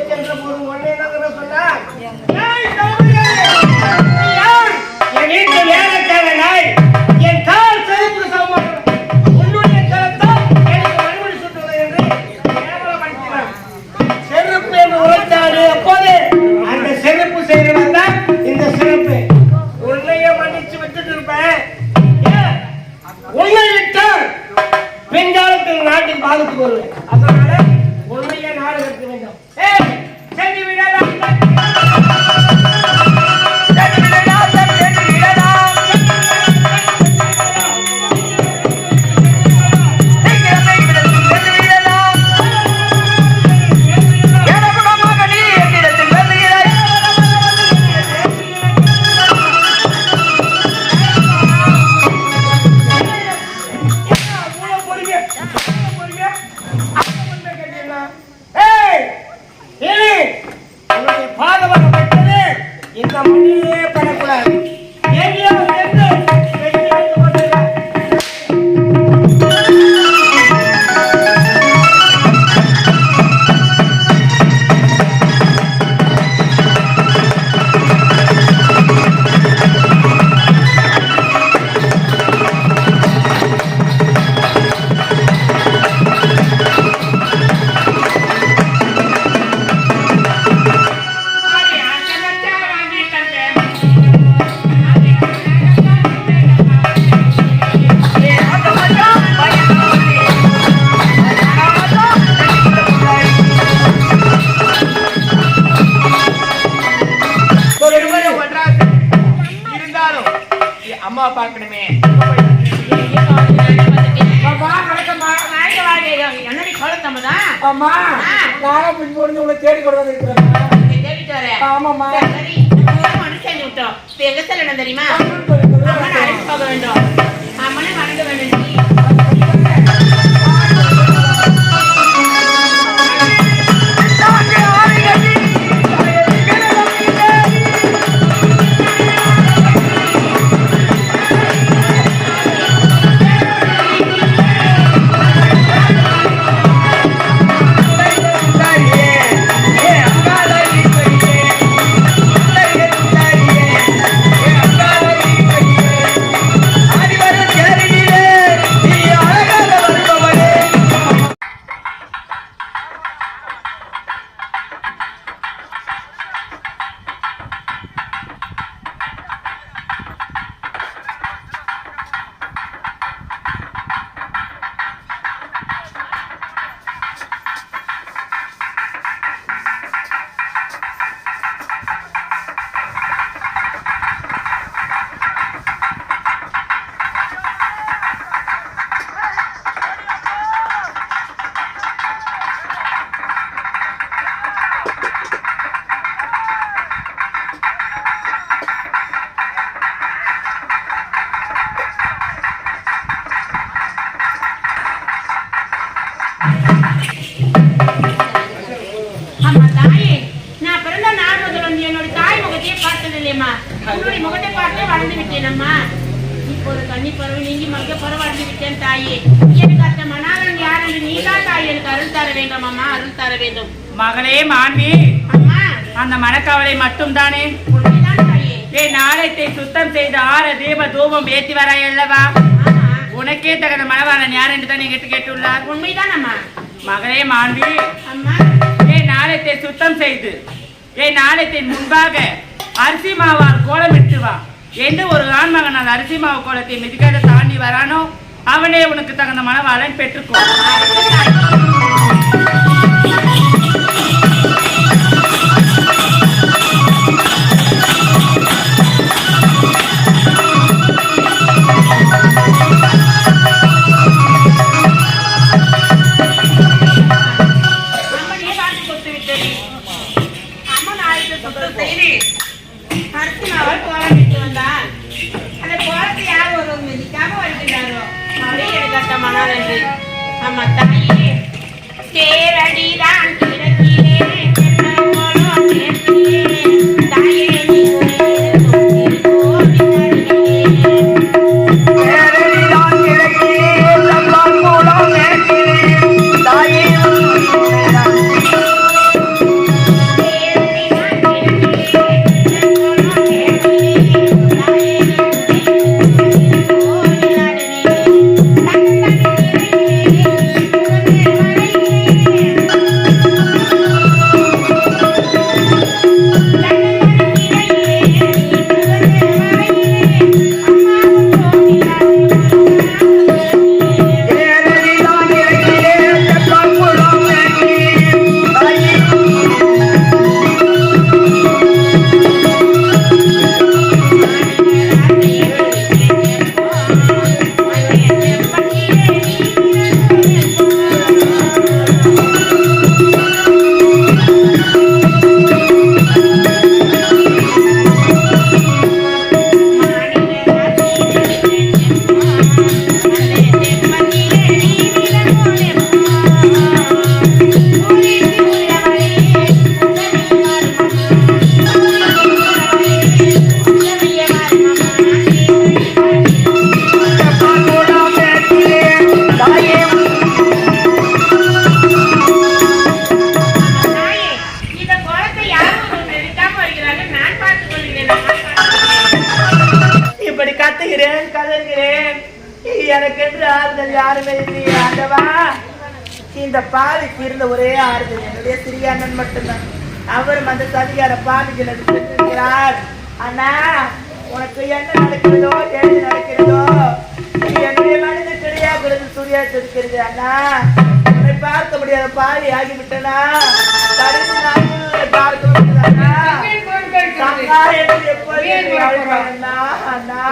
சென்ற போது ஒன்னே என்ன சொன்னா பார்க்கணுமே. அம்மா நானும் பின் முடிஞ்சு உங்களை தேடி கொண்டு வந்திருக்கிறேன். தேடிட்டு வரேன். ஆமாம்மா. சரி மனுஷன் விட்டோம். எங்க செல்லணும் தெரியுமா? அம்மனை அழைச்சு போக வேண்டும். அம்மனை வணங்க வேண்டும். அம்மா தாயே நான் பிறந்த நாள் முதல் வந்து என்னோட தாய் முகத்தையே பார்த்தது இல்லையம்மா உன்னுடைய முகத்தை பார்த்தே வளர்ந்து விட்டேன் அம்மா இப்போது கன்னி பறவை நீங்கி மக பறவை வளர்ந்து விட்டேன் தாயே. எனக்கு யார் என்று நீதான் தாய் எனக்கு அருள் தர வேண்டும் அம்மா அருள் தர வேண்டும். மகளே மாண்பி அம்மா. அந்த மனக்கவலை மட்டும் தானே என் நாளத்தை சுத்தம் செய்து ஆற தீப தூபம் ஏத்தி வராய் அல்லவா உனக்கே தகுந்த மணவாளன் யார் என்று தான் எங்கிட்ட கேட்டுள்ளார். உண்மைதான் அம்மா மகளே மாண்பி. அம்மா. என் நாளத்தை சுத்தம் செய்து என் நாளத்தின் முன்பாக அரிசி மாவால் கோலமிட்டு வா. எந்த ஒரு ஆண்மகன் அந்த அரிசி மாவு கோலத்தை மிதிக்காத தாண்டி வரானோ அவனே உனக்கு தகுந்த மணவாளன் பெற்றுக்கோ அரிசி மாவால் கோலம் அந்த கோலத்தை யார் ஒரு மிதிக்காம வருகிறாரோ அவரே எடுக்கட்ட என்று அம்மா தாயே தேரடிதான் இப்படி கத்துகிறேன் கதறுகிறேன். எனக்கென்று ஆறுதல் யாருமே இல்லையே ஆண்டவா. இந்த பாதிக்கு இருந்த ஒரே ஆறுதல் என்னுடைய சிறிய அண்ணன் மட்டும்தான். அவரும் அந்த சதிகார பாவிகள் சென்றிருக்கிறார். அண்ணா உனக்கு என்ன நடக்கிறதோ ஏது நடக்கிறதோ என்னுடைய மனது கிடையாது சூரியா இருக்கிறது அண்ணா. உன்னை பார்க்க முடியாத பாவி ஆகிவிட்டனா? தடுத்து பார்க்க முடியாது அண்ணா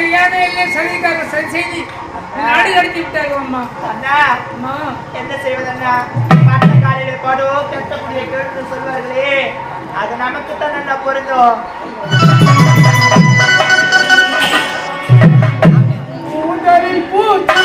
செய்யாத இல்லை சதிக்கார சரி செய்தி நாடு கடத்தி விட்டார்கள் அம்மா? அண்ணா அம்மா. என்ன செய்வதண்ணா? பட்ட காலையில படோ கெட்ட புள்ளிய கேட்டு சொல்வார்களே. அது நமக்கு தான் அண்ணா பொருந்தும். பூந்தரில் பூத்து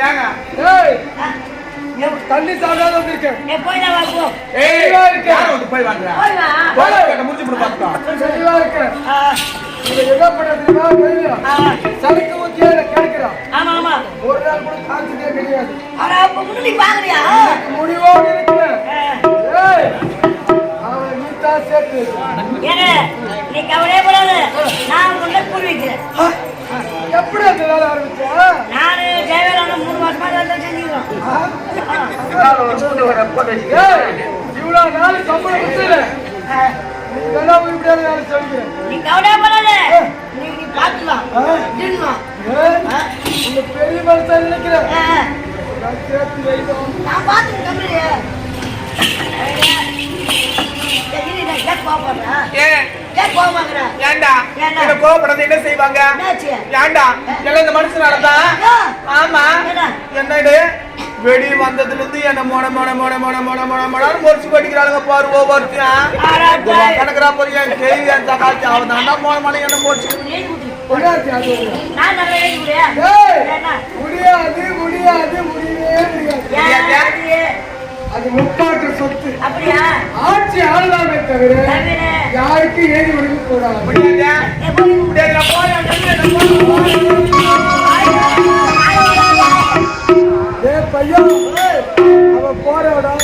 ஏங்க. ஏய். தண்ணி சாப்பிடாத வந்திருக்கேன் போய் நான் வாங்குவோம் ஏய். இருக்கு. யாரும் வந்து போய் வாங்குறா? போய் வா. போய் கேட்ட முடிச்சு போடு நீ கவலையே படாத. நான் உன்னை புரிய வைக்கிறேன் எப்படி அந்த வேலை ஆரம்பிச்சா? நானு தேவையான மூணு மாசமா வேலை செஞ்சுக்கிறோம். இவ்வளவு நாள் சம்பளம் கொடுத்துல வேலை நீ நீ நீ இந்த பெரிய நான் பாத்துக்கிறேன் கோபப்படுறது என்ன செய்வாங்க? ஏன்டா எல்லாம் இந்த மனுஷன் நடந்தா ஆமா. என்ன? என்னடு? வெடி வந்ததுல இருந்து என்ன மொட மொட மொட மொட மொட மொட மொடன்னு முடிச்சு பாரு ஒவ்வொருத்தையும். கணக்குறா போய் என் கேள்வி என் சகாச்சி அவன் தாண்டா மொட மொட என்ன முடிச்சு? முடியாது முடியாது முடியவே முடியாது. அது? முப்பாட்டு சொத்து. அப்படியா? ஆட்சி ஆளலாமே தவிர. யாருக்கு ஏறி ஒழுங்கு கூடாது பையன் அவன்.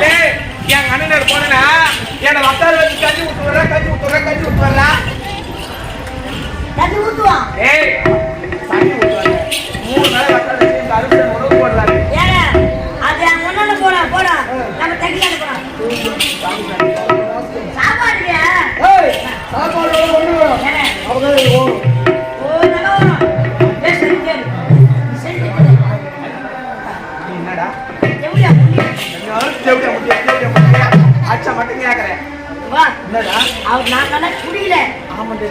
டேய், என் அண்ணனோட போனேனா, என்னை வட்டார வச்சு கஞ்சி ஊத்து வர்றா, அவர் நான் நல்லா குடிக்கல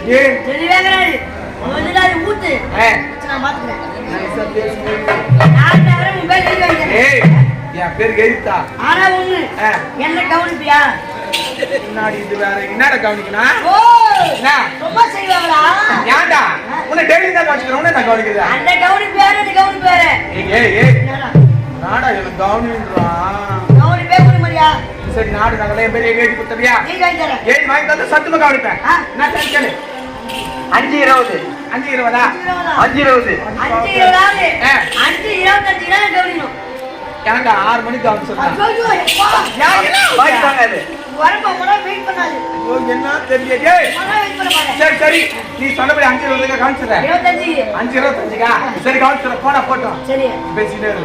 டேய். தெளிவாகிறாரு முதல்ல ஊத்து நான் பாத்துக்கிறேன் என் பேர் எழுத்தா ஆனா ஒண்ணு. என்ன கவனிப்பியா? முன்னாடி இது வேற என்னடா கவனிக்கணும் ஓ? சும்மா செய்வாங்களா? ஏன்டா? உன்னை டெய்லி தான் கவனிக்கிறேன் உன்னை நான் கவனிக்கிறேன் அந்த கவனிப்பு யாரு இந்த கவனிப்பு யாரு ஏய் ஏய்? நாடா எனக்கு கவனின்றான் கவனிப்பே சரி நாடு நகல என் பேர் எழுதி கொடுத்தவியா நீ வாங்கி தரேன். எழுதி வாங்கி தந்து சத்துமா கவனிப்பேன். நான் கேளு அஞ்சு இருபது. அஞ்சு இருபதா? அஞ்சு இருபது? அஞ்சு இருபத்தஞ்சு கவனிக்கணும் எனக்கு ஆறு மணிக்கு மாட்டேன். சரி சரி. நீ சொன்னபடி அஞ்சு இருபதுக்கு இருபத்தஞ்சு. அஞ்சு இருபத்தஞ்சுக்கா? சரி கவனிச்சுறேன் போனா போட்டோம் சரி. பேசிட்டே இரு.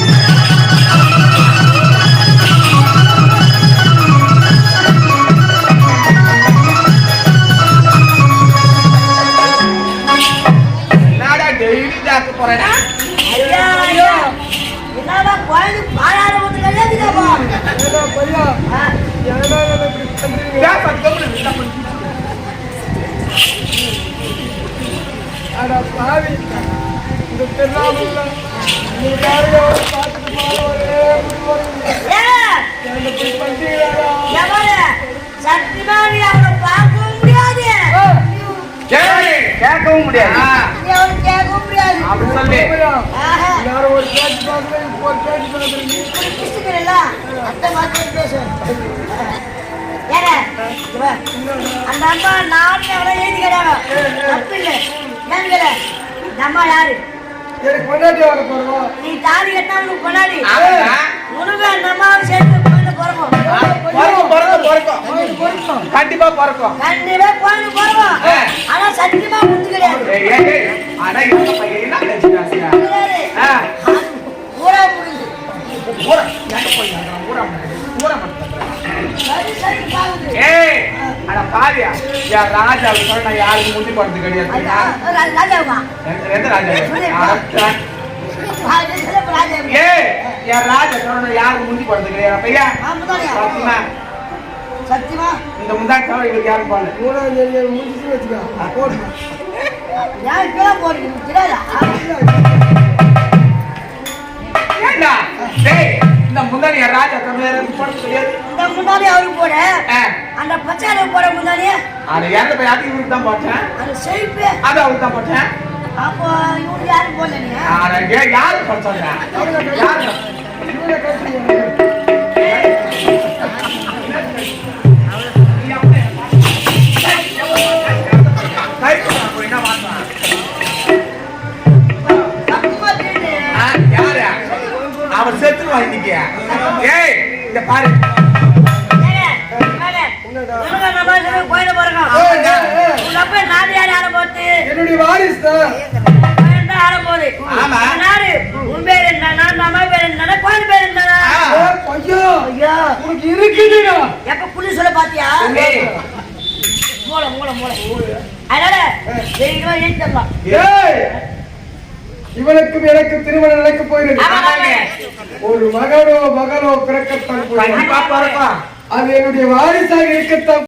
கேட்கவும் முடியாது கேட்கவும் முடியாது அப்படி சொல்லு எல்லாரும் ஒரு கேட்டு பார்க்குறேன் ஒரு கேட்டு பார்க்குறீங்க அத்தை மாத்தி பேசு அந்த அம்மா அவரை எழுதி கிடையாது தப்பு இல்லை யாரு எனக்கு கொண்டாட்டி வர போறோம்? நீ தாலி கட்டினா உனக்கு கொண்டாடி ஆமாடா. உனக்கு அந்த அம்மாவும் சேர்த்து பிறக்கும். பிறக்கும், பிறக்கும், பிறக்கும். கண்டிப்பா பிறக்கும். கண்டிப்பா பிறக்கும். ஆனா சத்தியமா புத்தி என் ராஜாவுக்கு சொன்னா நான் யாருக்கும் முந்தி போறது கிடையாது. எந்த- ராஜா? ஏய், என் ராஜா. சொன்னா நான் யாருக்கும் முந்தி போறது கிடையாது. பையா ஆமாதாயா சத்தியமா. சத்தியமா? இந்த முந்தாடி தவிர இவருக்கு யாரும் பாடல. மூணாம் தேதி முடிச்சு வச்சுக்கோ. போடு ஏன் இப்பெல்லாம் யார் ராஜா இந்த முன்னாடி அவருக்கு போட அந்த பச்சாலை போட முன்னாடி அது இறந்த போய் அது இவருக்கு தான் போட்டேன் அந்த செழிப்பு. அது அவருக்கு தான் போட்டேன் அப்போ இவருக்கு யாரும் போடல நீ? யாரு படிச்சாங்க யாரு? அவன் செத்துருவான் இன்னைக்கு. ஏய் இந்த பாரு. நம்ம கோயில போறோம் என்னுடைய வாரிசு போகுது ஆமா. நாடு உன் பேர் என்ன நான் அம்மா பேர் என்ன கோயில் பேர் என்ன ஐயோ ஐயோ உனக்கு இருக்குதுடா. எப்ப புள்ளி சொல்ல பாத்தியா மூளை மூளை மூளை. அதனால தைரியமா ஏய். இவனுக்கும் எனக்கு திருமணம் நடக்க போயிருக்கு. ஒரு மகனோ மகளோ பிறக்கத்தான் அது என்னுடைய வாரிசாக இருக்கத்தான்